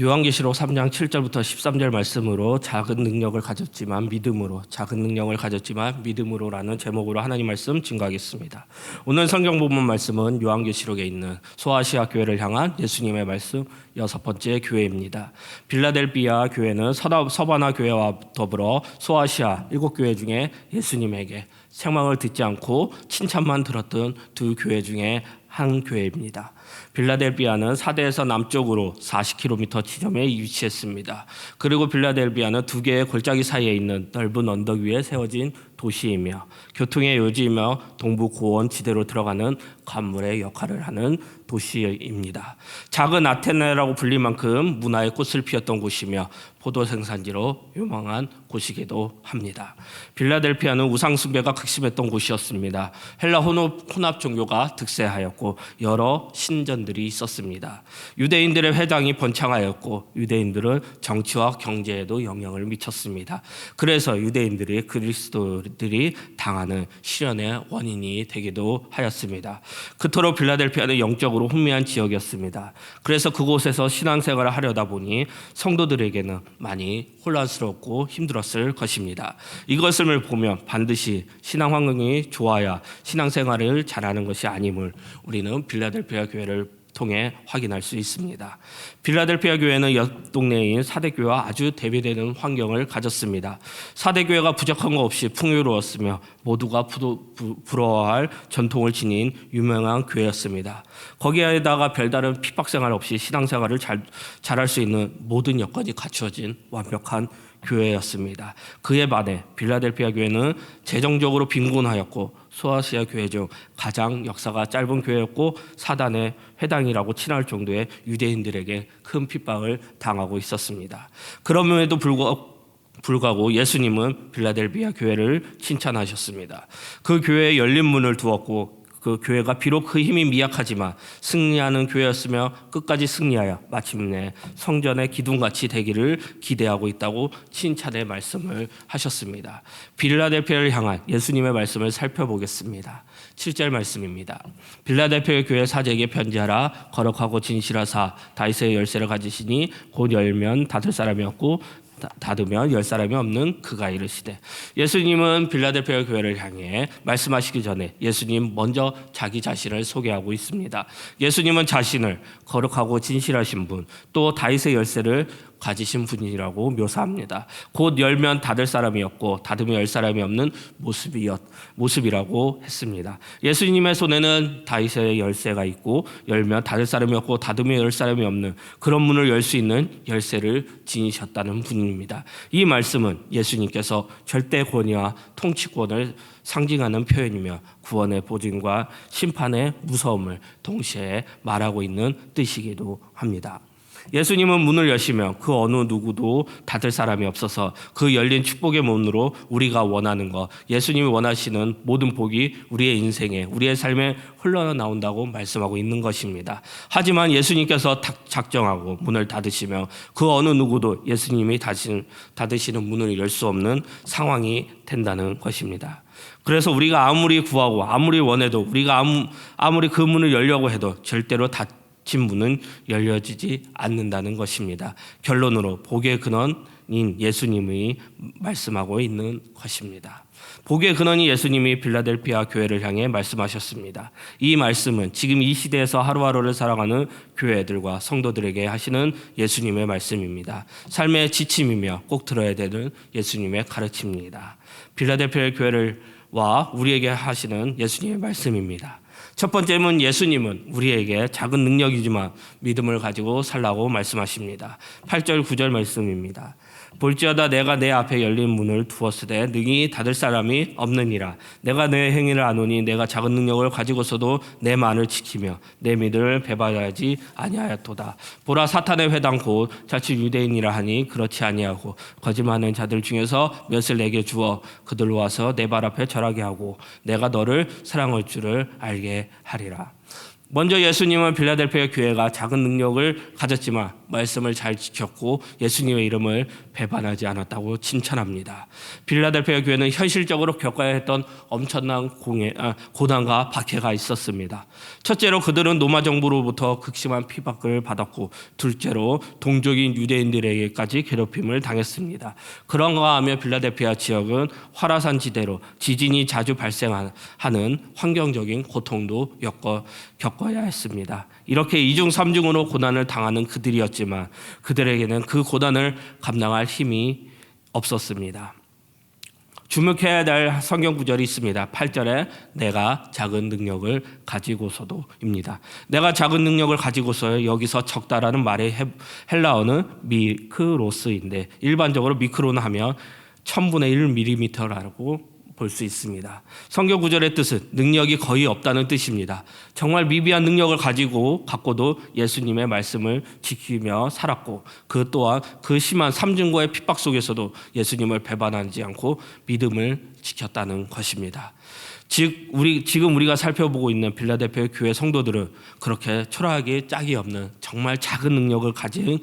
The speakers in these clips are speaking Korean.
요한계시록 3장 7절부터 13절 말씀으로 작은 능력을 가졌지만 믿음으로 작은 능력을 가졌지만 믿음으로라는 제목으로 하나님 말씀 증거하겠습니다. 오늘 성경 본문 말씀은 요한계시록에 있는 소아시아 교회를 향한 예수님의 말씀 여섯 번째 교회입니다. 빌라델비아 교회는 서바나 교회와 더불어 소아시아 일곱 교회 중에 예수님에게 책망을 듣지 않고 칭찬만 들었던 두 교회 중에 한 교회입니다. 빌라델비아는 사대에서 남쪽으로 40km 지점에 위치했습니다. 그리고 빌라델비아는 두 개의 골짜기 사이에 있는 넓은 언덕 위에 세워진 도시이며 교통의 요지이며 동부 고원 지대로 들어가는 관물의 역할을 하는 도시입니다. 작은 아테네라고 불릴 만큼 문화의 꽃을 피웠던 곳이며 포도 생산지로 유명한 곳이기도 합니다. 빌라델피아는 우상 숭배가 극심했던 곳이었습니다. 헬라 혼합, 종교가 득세하였고 여러 신전들이 있었습니다. 유대인들의 회당이 번창하였고 유대인들은 정치와 경제에도 영향을 미쳤습니다. 그래서 유대인들이 그리스도 들이 당하는 시련의 원인이 되기도 하였습니다. 그토록 빌라델피아는 영적으로 혼미한 지역이었습니다. 그래서 그곳에서 신앙생활을 하려다 보니 성도들에게는 많이 혼란스럽고 힘들었을 것입니다. 이것을 보면 반드시 신앙 환경이 좋아야 신앙생활을 잘하는 것이 아님을 우리는 빌라델피아 교회를 통해 확인할 수 있습니다. 빌라델피아 교회는 옆 동네인 사대교회와 아주 대비되는 환경을 가졌습니다. 사대교회가 부족한 것 없이 풍요로웠으며 모두가 부러워할 전통을 지닌 유명한 교회였습니다. 거기에다가 별다른 핍박생활 없이 신앙생활을 잘, 잘할 수 있는 모든 여건이 갖추어진 완벽한 교회였습니다. 그에 반해 빌라델피아 교회는 재정적으로 빈곤하였고 소아시아 교회 중 가장 역사가 짧은 교회였고 사단의 회당이라고 칭할 정도의 유대인들에게 큰 핍박을 당하고 있었습니다. 그럼에도 불구하고 예수님은 빌라델비아 교회를 칭찬하셨습니다. 그 교회에 열린 문을 두었고 그 교회가 비록 그 힘이 미약하지만 승리하는 교회였으며 끝까지 승리하여 마침내 성전의 기둥같이 되기를 기대하고 있다고 칭찬의 말씀을 하셨습니다. 빌라델피아를 향한 예수님의 말씀을 살펴보겠습니다. 7절 말씀입니다. 빌라델피아 교회 사제에게 편지하라 거룩하고 진실하사 다윗의 열쇠를 가지시니 곧 열면 닫을 사람이 없고 다- 닫으면 열 사람이 없는 그가 이르시되 예수님은 빌라델피아 교회를 향해 말씀하시기 전에 예수님 먼저 자기 자신을 소개하고 있습니다. 예수님은 자신을 거룩하고 진실하신 분, 또 다윗의 열쇠를 가지신 분이라고 묘사합니다. 곧 열면 닫을 사람이 없고 닫으면 열 사람이 없는 모습이었 모습이라고 했습니다. 예수님의 손에는 다윗의 열쇠가 있고 열면 닫을 사람이 없고 닫으면 열 사람이 없는 그런 문을 열 수 있는 열쇠를 지니셨다는 분입니다. 이 말씀은 예수님께서 절대 권위와 통치권을 상징하는 표현이며 구원의 보증과 심판의 무서움을 동시에 말하고 있는 뜻이기도 합니다. 예수님은 문을 여시며 그 어느 누구도 닫을 사람이 없어서 그 열린 축복의 문으로 우리가 원하는 것, 예수님이 원하시는 모든 복이 우리의 인생에, 우리의 삶에 흘러나온다고 말씀하고 있는 것입니다. 하지만 예수님께서 탁- 작정하고 문을 닫으시며 그 어느 누구도 예수님이 닫으시는 문을 열 수 없는 상황이 된다는 것입니다. 그래서 우리가 아무리 구하고 아무리 원해도 우리가 아무, 아무리 그 문을 열려고 해도 절대로 닫 힌 문은 열려지지 않는다는 것입니다. 결론으로 복의 근원인 예수님이 말씀하고 있는 것입니다. 복의 근원이 예수님이 빌라델피아 교회를 향해 말씀하셨습니다. 이 말씀은 지금 이 시대에서 하루하루를 살아가는 교회들과 성도들에게 하시는 예수님의 말씀입니다. 삶의 지침이며 꼭 들어야 되는 예수님의 가르침입니다. 빌라델피아 교회를 와 우리에게 하시는 예수님의 말씀입니다. 첫 번째는 예수님은 우리에게 작은 능력이지만 믿음을 가지고 살라고 말씀하십니다. 8절 9절 말씀입니다. 볼지어다 내가 내 앞에 열린 문을 두었으되 능히 닫을 사람이 없느니라. 내가 내 행위를 아노니 내가 작은 능력을 가지고서도 내 만을 지키며 내 믿음을 배반하지 아니하였도다. 보라 사탄의 회당 곧 자칫 유대인이라 하니 그렇지 아니하고 거짓말하는 자들 중에서 몇을 내게 주어 그들로 와서 내 발 앞에 절하게 하고 내가 너를 사랑할 줄을 알게 하리라. 먼저 예수님은 빌라델피아 교회가 작은 능력을 가졌지만 말씀을 잘 지켰고 예수님의 이름을 배반하지 않았다고 칭찬합니다. 빌라델피아 교회는 현실적으로 겪어야 했던 엄청난 공해, 아, 고난과 박해가 있었습니다. 첫째로 그들은 로마 정부로부터 극심한 피박을 받았고 둘째로 동족인 유대인들에게까지 괴롭힘을 당했습니다. 그런가 하며 빌라델피아 지역은 화라산 지대로 지진이 자주 발생하는 환경적인 고통도 겪어, 겪어야 했습니다. 이렇게 이중 삼중으로 고난을 당하는 그들이었지만 그들에게는 그 고난을 감당할 힘이 없었습니다. 주목해야 될 성경 구절이 있습니다. 8절에 내가 작은 능력을 가지고서도입니다. 내가 작은 능력을 가지고서 여기서 적다라는 말의 헬라어는 미크로스인데 일반적으로 미크로는 하면 1000분의 1mm라고 볼 수 있습니다. 성경 구절의 뜻은 능력이 거의 없다는 뜻입니다. 정말 미비한 능력을 가지고 갖고도 예수님의 말씀을 지키며 살았고 그 또한 그 심한 삼중고의 핍박 속에서도 예수님을 배반하지 않고 믿음을 지켰다는 것입니다. 즉 우리 지금 우리가 살펴보고 있는 빌라델피아 교회 성도들은 그렇게 초라하게 짝이 없는 정말 작은 능력을 가진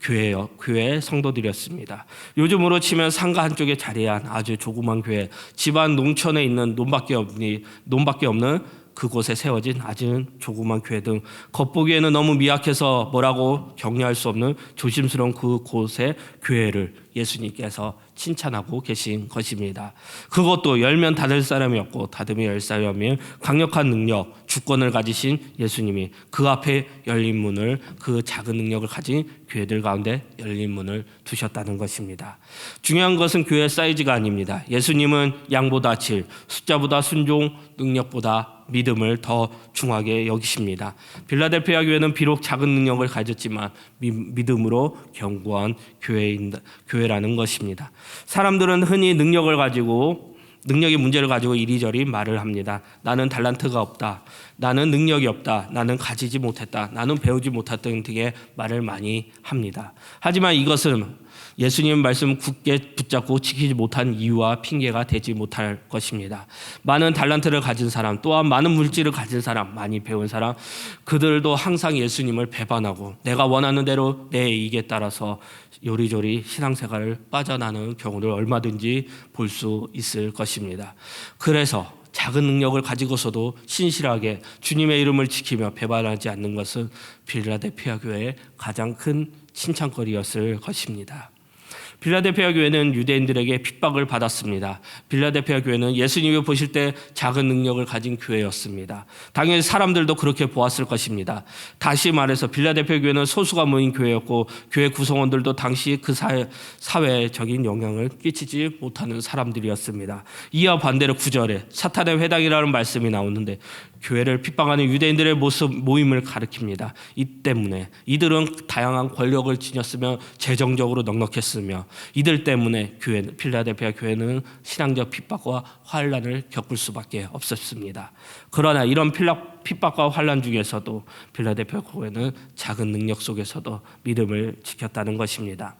교회요, 교회 성도들이었습니다. 요즘으로 치면 상가 한쪽에 자리한 아주 조그만 교회, 집안 농촌에 있는 논밖에 없니, 논밖에 없는 그곳에 세워진 아주 조그만 교회 등 겉보기에는 너무 미약해서 뭐라고 격려할 수 없는 조심스러운 그곳의 교회를 예수님께서 칭찬하고 계신 것입니다. 그것도 열면 닫을 사람이 없고 닫으면 열 사람이 강력한 능력, 주권을 가지신 예수님이 그 앞에 열린 문을 그 작은 능력을 가진 교회들 가운데 열린 문을 두셨다는 것입니다. 중요한 것은 교회 사이즈가 아닙니다. 예수님은 양보다 질, 숫자보다 순종, 능력보다 믿음을 더 중하게 여기십니다. 빌라델피아 교회는 비록 작은 능력을 가졌지만 믿음으로 견고한 교회인 교회 라는 것입니다. 사람들은 흔히 능력을 가지고 능력의 문제를 가지고 이리저리 말을 합니다. 나는 달란트가 없다. 나는 능력이 없다. 나는 가지지 못했다. 나는 배우지 못했던 등의 말을 많이 합니다. 하지만 이것은 예수님 말씀 굳게 붙잡고 지키지 못한 이유와 핑계가 되지 못할 것입니다. 많은 달란트를 가진 사람, 또한 많은 물질을 가진 사람, 많이 배운 사람, 그들도 항상 예수님을 배반하고 내가 원하는 대로 내 이익에 따라서 요리조리 신앙생활을 빠져나는 경우를 얼마든지 볼 수 있을 것입니다. 그래서 작은 능력을 가지고서도 신실하게 주님의 이름을 지키며 배반하지 않는 것은 빌라델피아 교회의 가장 큰 칭찬거리였을 것입니다. 빌라델피아 교회는 유대인들에게 핍박을 받았습니다. 빌라델피아 교회는 예수님이 보실 때 작은 능력을 가진 교회였습니다. 당연히 사람들도 그렇게 보았을 것입니다. 다시 말해서 빌라델피아 교회는 소수가 모인 교회였고 교회 구성원들도 당시 그 사회, 사회적인 영향을 끼치지 못하는 사람들이었습니다. 이와 반대로 구절에 사탄의 회당이라는 말씀이 나오는데 교회를 핍박하는 유대인들의 모습 모임을 가리킵니다. 이 때문에 이들은 다양한 권력을 지녔으며 재정적으로 넉넉했으며 이들 때문에 교회 필라델피아 교회는 신앙적 핍박과 환란을 겪을 수밖에 없었습니다. 그러나 이런 핍박과 환란 중에서도 필라델피아 교회는 작은 능력 속에서도 믿음을 지켰다는 것입니다.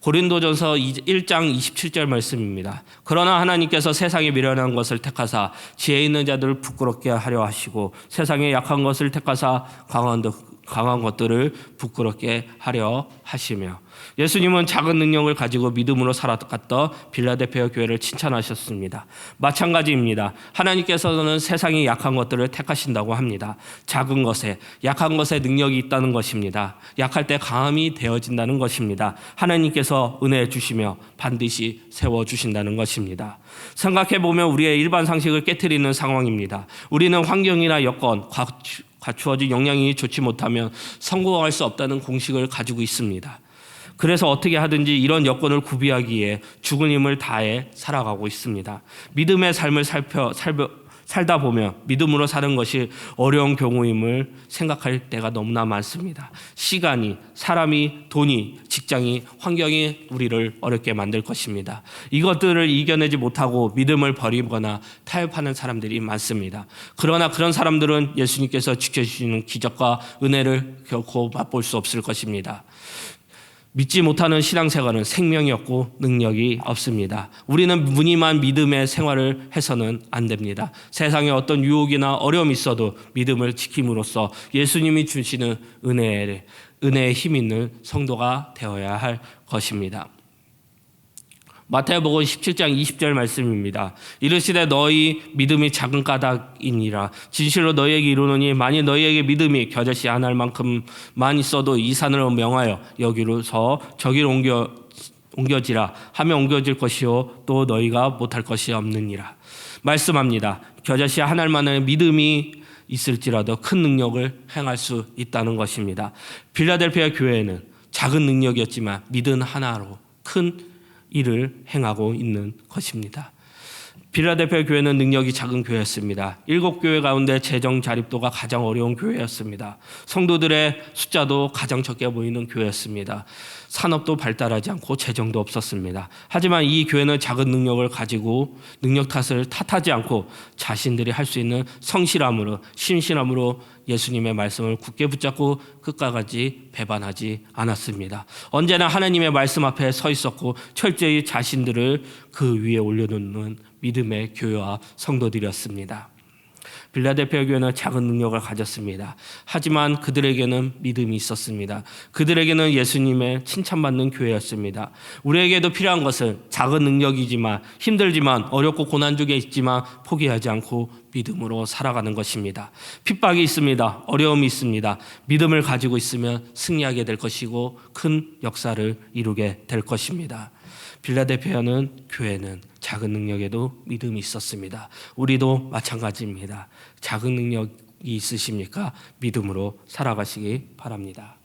고린도전서 1장 27절 말씀입니다. 그러나 하나님께서 세상에 미련한 것을 택하사 지혜 있는 자들을 부끄럽게 하려 하시고 세상에 약한 것을 택하사 강한 것들을 부끄럽게 하려 하시며 예수님은 작은 능력을 가지고 믿음으로 살아갔던 빌라델피아 교회를 칭찬하셨습니다. 마찬가지입니다. 하나님께서는 세상이 약한 것들을 택하신다고 합니다. 작은 것에 약한 것에 능력이 있다는 것입니다. 약할 때 강함이 되어진다는 것입니다. 하나님께서 은혜 주시며 반드시 세워 주신다는 것입니다. 생각해 보면 우리의 일반 상식을 깨뜨리는 상황입니다. 우리는 환경이나 여건, 갖추어진 역량이 좋지 못하면 성공할 수 없다는 공식을 가지고 있습니다. 그래서 어떻게 하든지 이런 여건을 구비하기에 죽은 힘을 다해 살아가고 있습니다. 믿음의 삶을 살펴, 살펴 살다 보면 믿음으로 사는 것이 어려운 경우임을 생각할 때가 너무나 많습니다. 시간이, 사람이, 돈이, 직장이, 환경이 우리를 어렵게 만들 것입니다. 이것들을 이겨내지 못하고 믿음을 버리거나 타협하는 사람들이 많습니다. 그러나 그런 사람들은 예수님께서 지켜주시는 기적과 은혜를 결코 맛볼 수 없을 것입니다. 믿지 못하는 신앙생활은 생명이 없고 능력이 없습니다. 우리는 무늬만 믿음의 생활을 해서는 안 됩니다. 세상에 어떤 유혹이나 어려움이 있어도 믿음을 지킴으로써 예수님이 주시는 은혜에 은혜의 힘 있는 성도가 되어야 할 것입니다. 마태복음 17장 20절 말씀입니다. 이르시되 너희 믿음이 작은 까닭이니라 진실로 너희에게 이르노니 만일 너희에게 믿음이 겨자씨 안할 만큼만 있어도 이 산을 명하여 여기로서 저기로 옮겨 옮겨지라 하면 옮겨질 것이요 또 너희가 못할 것이 없느니라 말씀합니다. 겨자씨 한 알만의 믿음이 있을지라도 큰 능력을 행할 수 있다는 것입니다. 빌라델피아 교회는 작은 능력이었지만 믿음 하나로 큰 일을 행하고 있는 것입니다. 빌라델피아 교회는 능력이 작은 교회였습니다. 일곱 교회 가운데 재정 자립도가 가장 어려운 교회였습니다. 성도들의 숫자도 가장 적게 보이는 교회였습니다. 산업도 발달하지 않고 재정도 없었습니다. 하지만 이 교회는 작은 능력을 가지고 능력 탓을 탓하지 않고 자신들이 할 수 있는 성실함으로 신실함으로 예수님의 말씀을 굳게 붙잡고 끝까지 배반하지 않았습니다. 언제나 하나님의 말씀 앞에 서 있었고 철저히 자신들을 그 위에 올려놓는 믿음의 교회와 성도들이었습니다. 빌라델피아 교회는 작은 능력을 가졌습니다. 하지만 그들에게는 믿음이 있었습니다. 그들에게는 예수님의 칭찬받는 교회였습니다. 우리에게도 필요한 것은 작은 능력이지만 힘들지만 어렵고 고난 중에 있지만 포기하지 않고 믿음으로 살아가는 것입니다. 핍박이 있습니다. 어려움이 있습니다. 믿음을 가지고 있으면 승리하게 될 것이고 큰 역사를 이루게 될 것입니다. 빌라델피아는 교회는 작은 능력에도 믿음이 있었습니다. 우리도 마찬가지입니다. 작은 능력이 있으십니까? 믿음으로 살아가시기 바랍니다.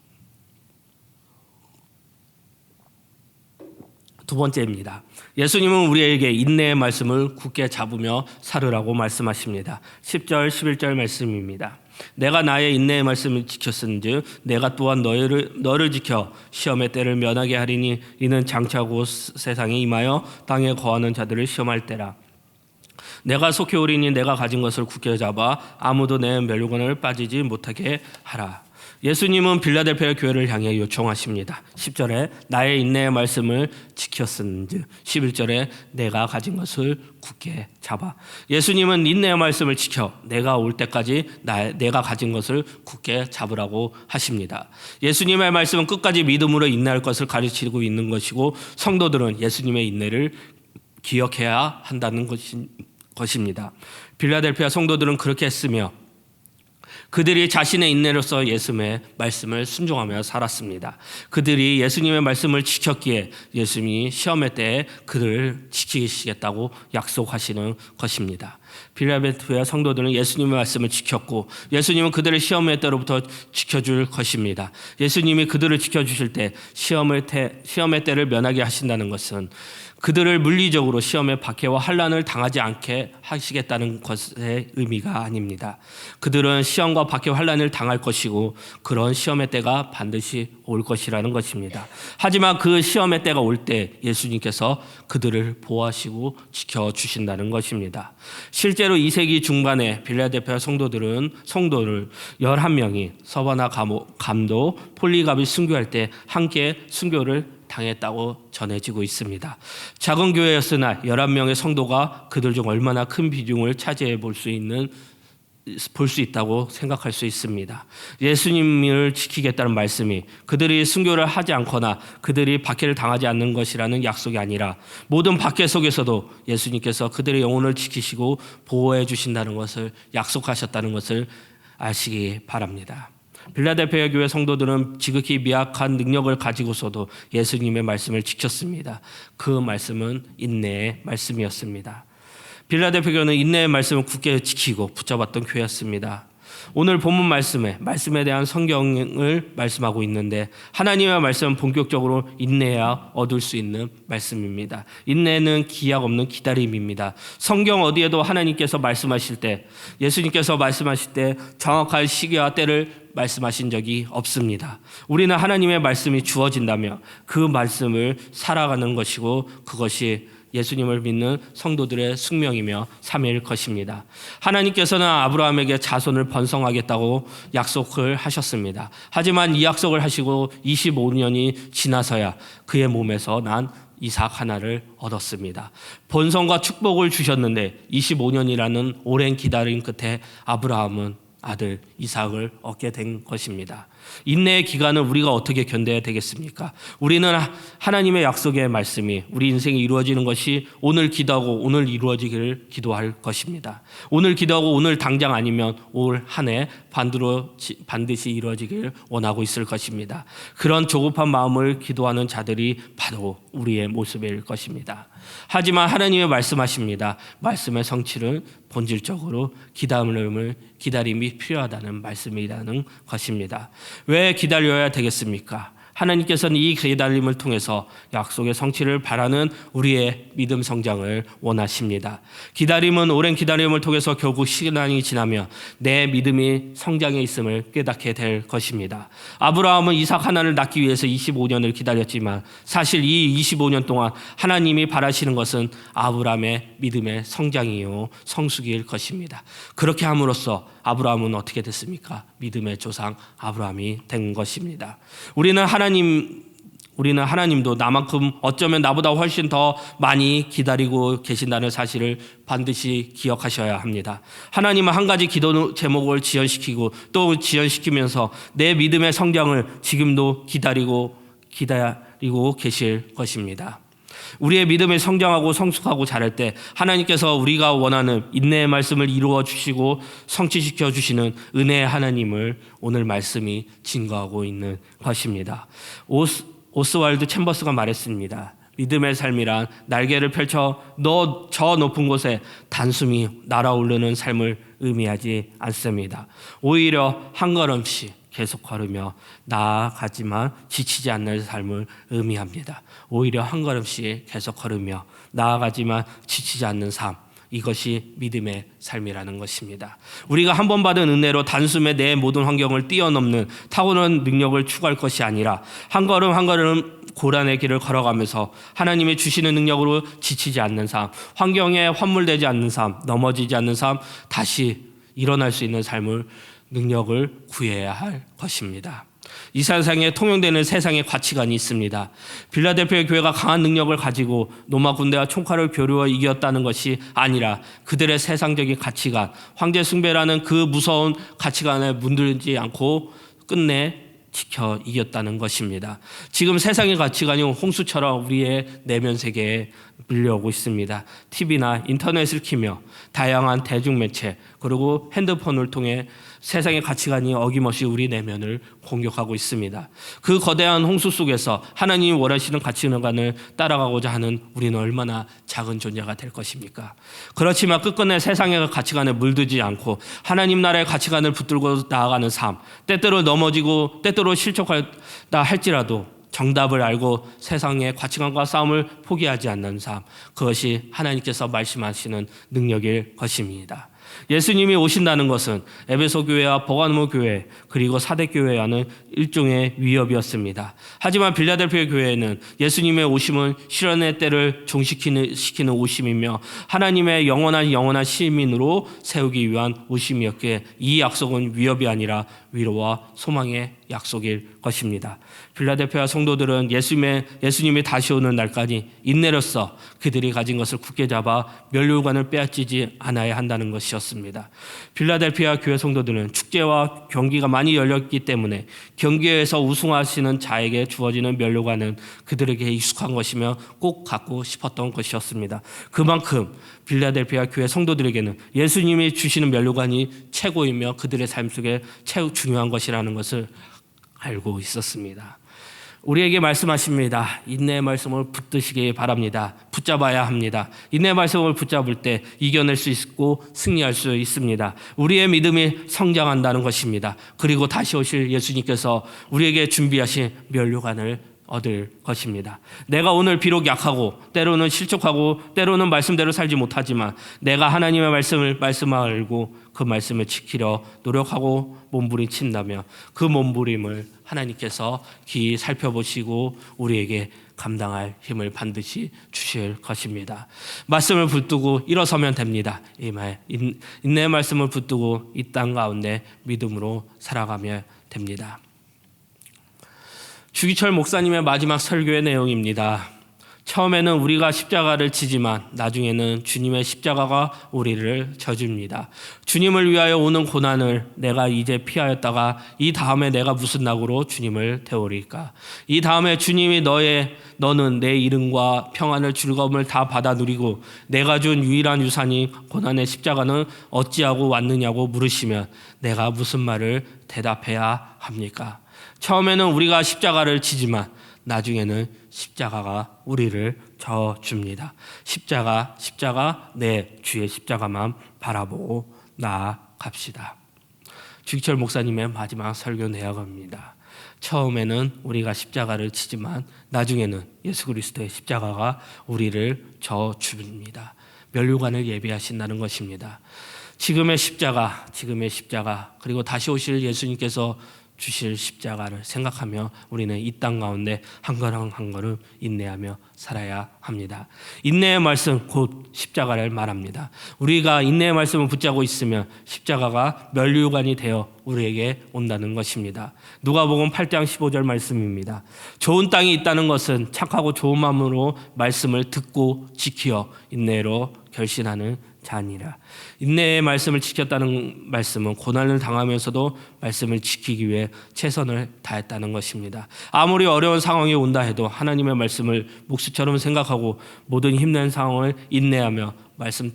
두 번째입니다. 예수님은 우리에게 인내의 말씀을 굳게 잡으며 살으라고 말씀하십니다. 10절, 11절 말씀입니다. 내가 나의 인내의 말씀을 지켰은즉 내가 또한 너희를 너를 지켜 시험의 때를 면하게 하리니 이는 장차 곧 세상에 임하여 땅에 거하는 자들을 시험할 때라. 내가 속히 오리니 내가 가진 것을 굳게 잡아 아무도 내 멸류관을 빠지지 못하게 하라. 예수님은 빌라델피아 교회를 향해 요청하십니다. 10절에 나의 인내의 말씀을 지켰은즉 11절에 내가 가진 것을 굳게 잡아. 예수님은 인내의 말씀을 지켜 내가 올 때까지 나, 내가 가진 것을 굳게 잡으라고 하십니다. 예수님의 말씀은 끝까지 믿음으로 인내할 것을 가르치고 있는 것이고 성도들은 예수님의 인내를 기억해야 한다는 것입니다. 빌라델피아 성도들은 그렇게 했으며 그들이 자신의 인내로서 예수님의 말씀을 순종하며 살았습니다. 그들이 예수님의 말씀을 지켰기에 예수님이 시험의 때에 그들을 지키시겠다고 약속하시는 것입니다. 빌라벨트의 성도들은 예수님의 말씀을 지켰고 예수님은 그들의 시험의 때로부터 지켜줄 것입니다. 예수님이 그들을 지켜주실 때 시험의 때 시험의 때를 면하게 하신다는 것은 그들을 물리적으로 시험의 박해와 환란을 당하지 않게 하시겠다는 것의 의미가 아닙니다. 그들은 시험과 박해 환란을 당할 것이고 그런 시험의 때가 반드시 올 것이라는 것입니다. 하지만 그 시험의 때가 올 때 예수님께서 그들을 보호하시고 지켜 주신다는 것입니다. 실제로 2세기 중반에 빌라델피아 성도들은 성도를 11명이 서바나 감도 폴리갑이 순교할 때 함께 순교를 당했다고 전해지고 있습니다. 작은 교회였으나 11명의 성도가 그들 중 얼마나 큰 비중을 차지해 볼 수 있는 볼수 있다고 생각할 수 있습니다. 예수님을 지키겠다는 말씀이 그들이 순교를 하지 않거나 그들이 박해를 당하지 않는 것이라는 약속이 아니라 모든 박해 속에서도 예수님께서 그들의 영혼을 지키시고 보호해 주신다는 것을 약속하셨다는 것을 아시기 바랍니다. 빌라델피아 교회 성도들은 지극히 미약한 능력을 가지고서도 예수님의 말씀을 지켰습니다. 그 말씀은 인내의 말씀이었습니다. 빌라델피아 교회는 인내의 말씀을 굳게 지키고 붙잡았던 교회였습니다. 오늘 본문 말씀에 말씀에 대한 성경을 말씀하고 있는데 하나님의 말씀은 본격적으로 인내야 얻을 수 있는 말씀입니다. 인내는 기약 없는 기다림입니다. 성경 어디에도 하나님께서 말씀하실 때 예수님께서 말씀하실 때 정확한 시기와 때를 말씀하신 적이 없습니다. 우리는 하나님의 말씀이 주어진다며 그 말씀을 살아가는 것이고 그것이 예수님을 믿는 성도들의 숙명이며 삶일 것입니다. 하나님께서는 아브라함에게 자손을 번성하겠다고 약속을 하셨습니다. 하지만 이 약속을 하시고 25년이 지나서야 그의 몸에서 난 이삭 하나를 얻었습니다. 본성과 축복을 주셨는데 25년이라는 오랜 기다림 끝에 아브라함은 아들 이삭을 얻게 된 것입니다. 인내의 기간을 우리가 어떻게 견뎌야 되겠습니까? 우리는 하나님의 약속의 말씀이 우리 인생이 이루어지는 것이 오늘 기도하고 오늘 이루어지기를 기도할 것입니다. 오늘 기도하고 오늘 당장 아니면 올 한 해 반드시 이루어지길 원하고 있을 것입니다. 그런 조급한 마음을 기도하는 자들이 바로 우리의 모습일 것입니다. 하지만 하나님의 말씀하십니다. 말씀의 성취는 본질적으로 기다림을 기다림이 필요하다는 말씀이라는 것입니다. 왜 기다려야 되겠습니까? 하나님께서는 이 기다림을 통해서 약속의 성취를 바라는 우리의 믿음 성장을 원하십니다. 기다림은 오랜 기다림을 통해서 결국 시간이 지나며 내 믿음이 성장해 있음을 깨닫게 될 것입니다. 아브라함은 이삭 하나를 낳기 위해서 25년을 기다렸지만 사실 이 25년 동안 하나님이 바라시는 것은 아브라함의 믿음의 성장이요 성숙일 것입니다. 그렇게 함으로써 아브라함은 어떻게 됐습니까? 믿음의 조상 아브라함이 된 것입니다. 우리는 하나님 우리는 하나님도 나만큼 어쩌면 나보다 훨씬 더 많이 기다리고 계신다는 사실을 반드시 기억하셔야 합니다. 하나님은 한 가지 기도 제목을 지연시키고 또 지연시키면서 내 믿음의 성장을 지금도 기다리고 기다리고 계실 것입니다. 우리의 믿음을 성장하고 성숙하고 자랄 때 하나님께서 우리가 원하는 인내의 말씀을 이루어 주시고 성취시켜 주시는 은혜의 하나님을 오늘 말씀이 증거하고 있는 것입니다. 오스, 오스왈드 챔버스가 말했습니다. 믿음의 삶이란 날개를 펼쳐 너 저 높은 곳에 단숨이 날아오르는 삶을 의미하지 않습니다. 오히려 한 걸음씩 계속 걸으며 나아가지만 지치지 않는 삶을 의미합니다. 오히려 한 걸음씩 계속 걸으며 나아가지만 지치지 않는 삶. 이것이 믿음의 삶이라는 것입니다. 우리가 한 번 받은 은혜로 단숨에 내 모든 환경을 뛰어넘는 타고난 능력을 추구할 것이 아니라 한 걸음 한 걸음 고난의 길을 걸어가면서 하나님의 주시는 능력으로 지치지 않는 삶, 환경에 환물되지 않는 삶, 넘어지지 않는 삶, 다시 일어날 수 있는 삶을 능력을 구해야 할 것입니다. 이 세상에 통용되는 세상의 가치관이 있습니다. 빌라델피아 교회가 강한 능력을 가지고 로마 군대와 총칼을 교류어 이겼다는 것이 아니라 그들의 세상적인 가치관, 황제 숭배라는 그 무서운 가치관에 문들지 않고 끝내 지켜 이겼다는 것입니다. 지금 세상의 가치관이 홍수처럼 우리의 내면 세계에 밀려오고 있습니다. TV나 인터넷을 키며 다양한 대중매체 그리고 핸드폰을 통해 세상의 가치관이 어김없이 우리 내면을 공격하고 있습니다. 그 거대한 홍수 속에서 하나님이 원하시는 가치관을 따라가고자 하는 우리는 얼마나 작은 존재가 될 것입니까? 그렇지만 끝끝내 세상의 가치관에 물들지 않고 하나님 나라의 가치관을 붙들고 나아가는 삶, 때때로 넘어지고 때때로 실족하다 할지라도 정답을 알고 세상의 가치관과 싸움을 포기하지 않는 삶, 그것이 하나님께서 말씀하시는 능력일 것입니다. 예수님이 오신다는 것은 에베소 교회와 버가노 교회 그리고 사대 교회와는 일종의 위협이었습니다. 하지만 빌라델피아 교회는 예수님의 오심은 실현의 때를 종시키는 시키는 오심이며 하나님의 영원한 영원한 시민으로 세우기 위한 오심이었기에 이 약속은 위협이 아니라 위로와 소망의 약속일 것입니다. 빌라델피아 성도들은 예수님의 예수님이 다시 오는 날까지 인내로써 그들이 가진 것을 굳게 잡아 멸류관을 빼앗기지 않아야 한다는 것이었습니다. 빌라델피아 교회 성도들은 축제와 경기가 많이 열렸기 때문에 경기에서 우승하시는 자에게 주어지는 멸류관은 그들에게 익숙한 것이며 꼭 갖고 싶었던 것이었습니다. 그만큼 빌라델피아 교회 성도들에게는 예수님이 주시는 멸류관이 최고이며 그들의 삶 속에 최고 중요한 것이라는 것을 알고 있었습니다. 우리에게 말씀하십니다. 인내의 말씀을 붙드시기 바랍니다. 붙잡아야 합니다. 인내의 말씀을 붙잡을 때 이겨낼 수 있고 승리할 수 있습니다. 우리의 믿음이 성장한다는 것입니다. 그리고 다시 오실 예수님께서 우리에게 준비하신 면류관을 얻을 것입니다. 내가 오늘 비록 약하고 때로는 실족하고 때로는 말씀대로 살지 못하지만 내가 하나님의 말씀을 말씀 알고 그 말씀을 지키려 노력하고 몸부림친다면 그 몸부림을 하나님께서 기 살펴보시고 우리에게 감당할 힘을 반드시 주실 것입니다. 말씀을 붙들고 일어서면 됩니다. 이말 인내의 말씀을 붙들고 이 땅 가운데 믿음으로 살아가면 됩니다. 주기철 목사님의 마지막 설교의 내용입니다. 처음에는 우리가 십자가를 지지만 나중에는 주님의 십자가가 우리를 져줍니다. 주님을 위하여 오는 고난을 내가 이제 피하였다가 이 다음에 내가 무슨 낙으로 주님을 태우리까? 이 다음에 주님이 너의 너는 내 이름과 평안을 즐거움을 다 받아 누리고 내가 준 유일한 유산이 고난의 십자가는 어찌하고 왔느냐고 물으시면 내가 무슨 말을 대답해야 합니까? 처음에는 우리가 십자가를 지지만 나중에는 십자가가 우리를 져 줍니다. 십자가, 십자가, 내 주의 십자가만 바라보고 나아갑시다. 주기철 목사님의 마지막 설교 내용입니다. 처음에는 우리가 십자가를 치지만 나중에는 예수 그리스도의 십자가가 우리를 져 줍니다. 멸류관을 예비하신다는 것입니다. 지금의 십자가, 지금의 십자가, 그리고 다시 오실 예수님께서 주실 십자가를 생각하며 우리는 이 땅 가운데 한 걸음 한 걸음 인내하며 살아야 합니다. 인내의 말씀 곧 십자가를 말합니다. 우리가 인내의 말씀을 붙잡고 있으면 십자가가 멸류관이 되어 우리에게 온다는 것입니다. 누가복음 8장 15절 말씀입니다. 좋은 땅이 있다는 것은 착하고 좋은 마음으로 말씀을 듣고 지키어 인내로 결신하는 자니라. 인내의 말씀을 지켰다는 말씀은 고난을 당하면서도 말씀을 지키기 위해 최선을 다했다는 것입니다. 아무리 어려운 상황이 온다 해도 하나님의 말씀을 목수처럼 생각하고 모든 힘든 상황을 인내하며 말씀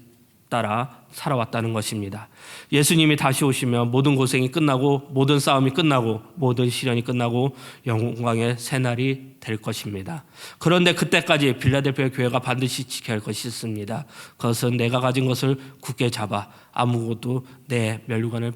따라 살아왔다는 것입니다. 예수님이 다시 오시면 모든 고생이 끝나고 모든 싸움이 끝나고 모든 시련이 끝나고 영광의 새날이 될 것입니다. 그런데 그때까지 빌라델피아 교회가 반드시 지켜야 할 것이 있습니다. 그것은 내가 가진 것을 굳게 잡아 아무것도 내 멸류관을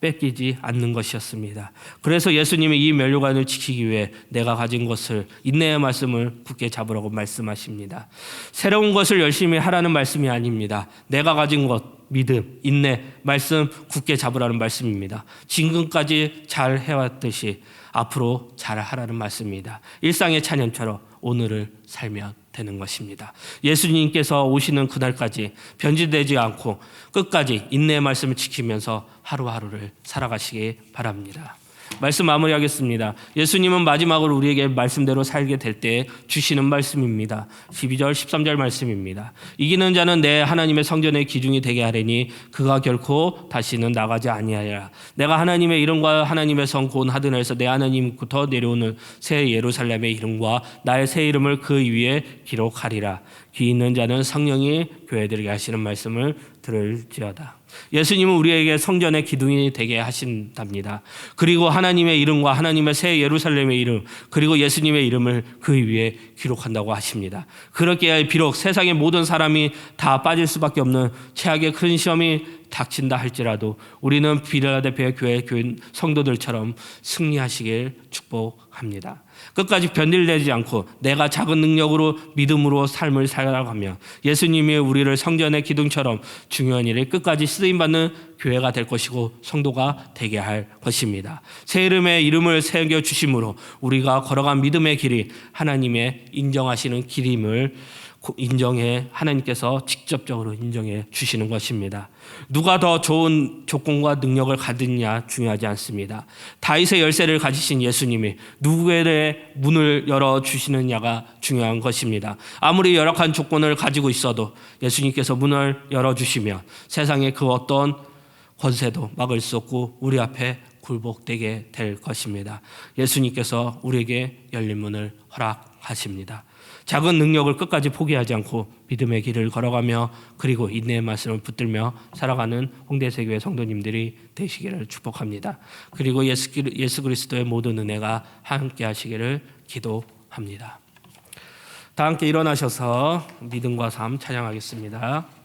뺏기지 않는 것이었습니다. 그래서 예수님이 이 멸류관을 지키기 위해 내가 가진 것을 인내의 말씀을 굳게 잡으라고 말씀하십니다. 새로운 것을 열심히 하라는 말씀이 아닙니다. 내가 가진 것, 믿음, 인내, 말씀 굳게 잡으라는 말씀입니다. 지금까지 잘 해왔듯이 앞으로 잘 하라는 말씀입니다. 일상의 찬양처럼 오늘을 살면 되는 것입니다. 예수님께서 오시는 그날까지 변질되지 않고 끝까지 인내의 말씀을 지키면서 하루하루를 살아가시기 바랍니다. 말씀 마무리하겠습니다. 예수님은 마지막으로 우리에게 말씀대로 살게 될 때 주시는 말씀입니다. 12절 13절 말씀입니다. 이기는 자는 내 하나님의 성전의 기중이 되게 하려니 그가 결코 다시는 나가지 아니하리라. 내가 하나님의 이름과 하나님의 성곧 하드나에서 내 하나님부터 내려오는 새 예루살렘의 이름과 나의 새 이름을 그 위에 기록하리라. 귀 있는 자는 성령이 교회들에게 하시는 말씀을 들을지어다. 예수님은 우리에게 성전의 기둥이 되게 하신답니다. 그리고 하나님의 이름과 하나님의 새 예루살렘의 이름, 그리고 예수님의 이름을 그 위에 기록한다고 하십니다. 그렇게 비록 세상의 모든 사람이 다 빠질 수밖에 없는 최악의 큰 시험이 닥친다 할지라도 우리는 비라데페아 교회 교인 성도들처럼 승리하시길 축복합니다. 끝까지 변질되지 않고 내가 작은 능력으로 믿음으로 삶을 살아가며 예수님이 우리를 성전의 기둥처럼 중요한 일에 끝까지 쓰임 받는 교회가 될 것이고 성도가 되게 할 것입니다. 새 이름의 이름을 새겨 주심으로 우리가 걸어간 믿음의 길이 하나님의 인정하시는 길임을 인정해 하나님께서 직접적으로 인정해 주시는 것입니다. 누가 더 좋은 조건과 능력을 가졌냐 중요하지 않습니다. 다윗의 열쇠를 가지신 예수님이 누구의 문을 열어 주시느냐가 중요한 것입니다. 아무리 열악한 조건을 가지고 있어도 예수님께서 문을 열어 주시면 세상의 그 어떤 권세도 막을 수 없고 우리 앞에 굴복되게 될 것입니다. 예수님께서 우리에게 열린 문을 허락하십니다. 작은 능력을 끝까지 포기하지 않고 믿음의 길을 걸어가며 그리고 인내의 말씀을 붙들며 살아가는 홍대세교회 성도님들이 되시기를 축복합니다. 그리고 예수, 예수 그리스도의 모든 은혜가 함께 하시기를 기도합니다. 다 함께 일어나셔서 믿음과 삶 찬양하겠습니다.